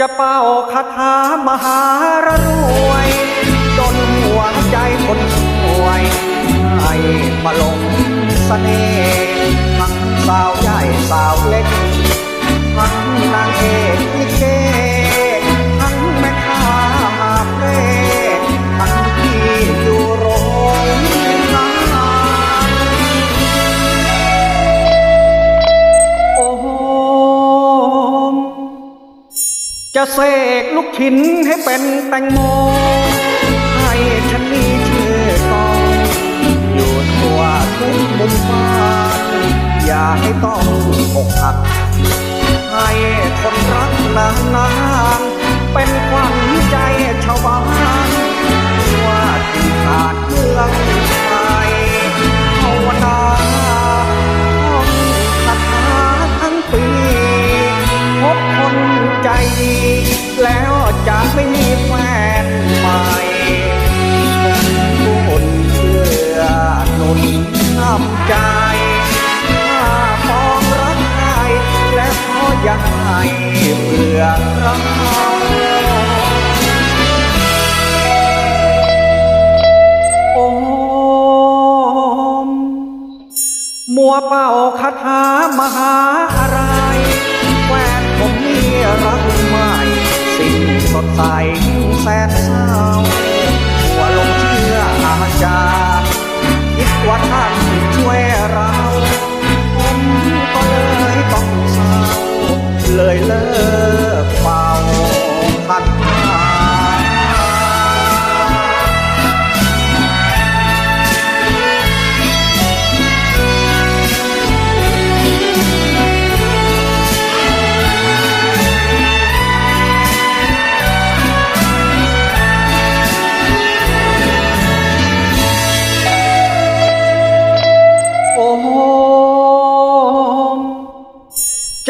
จะเป่าคาถามหารรวยจนหัวใจคนสวย ให้มาหลงเสน่ห์ จะเสกลูกชิ้นให้เป็นแตงโม ให้ฉันมีชื่อกองอยู่ทั่วทุกมุมบ้านอย่าให้ต้องอกหักให้คนรักนานนานๆเป็นความ ให้เบื่อเราโอม มัวเป่าคาถามหาอะไรแฟนผมมีรักใหม่ สิ่งสดใสแสนเศร้า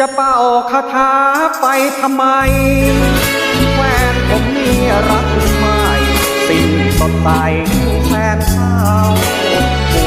จะเป่าคาถาไปทำไม แฟนผมนี่รักใหม่ สิ่งสดใสแฟนเขาว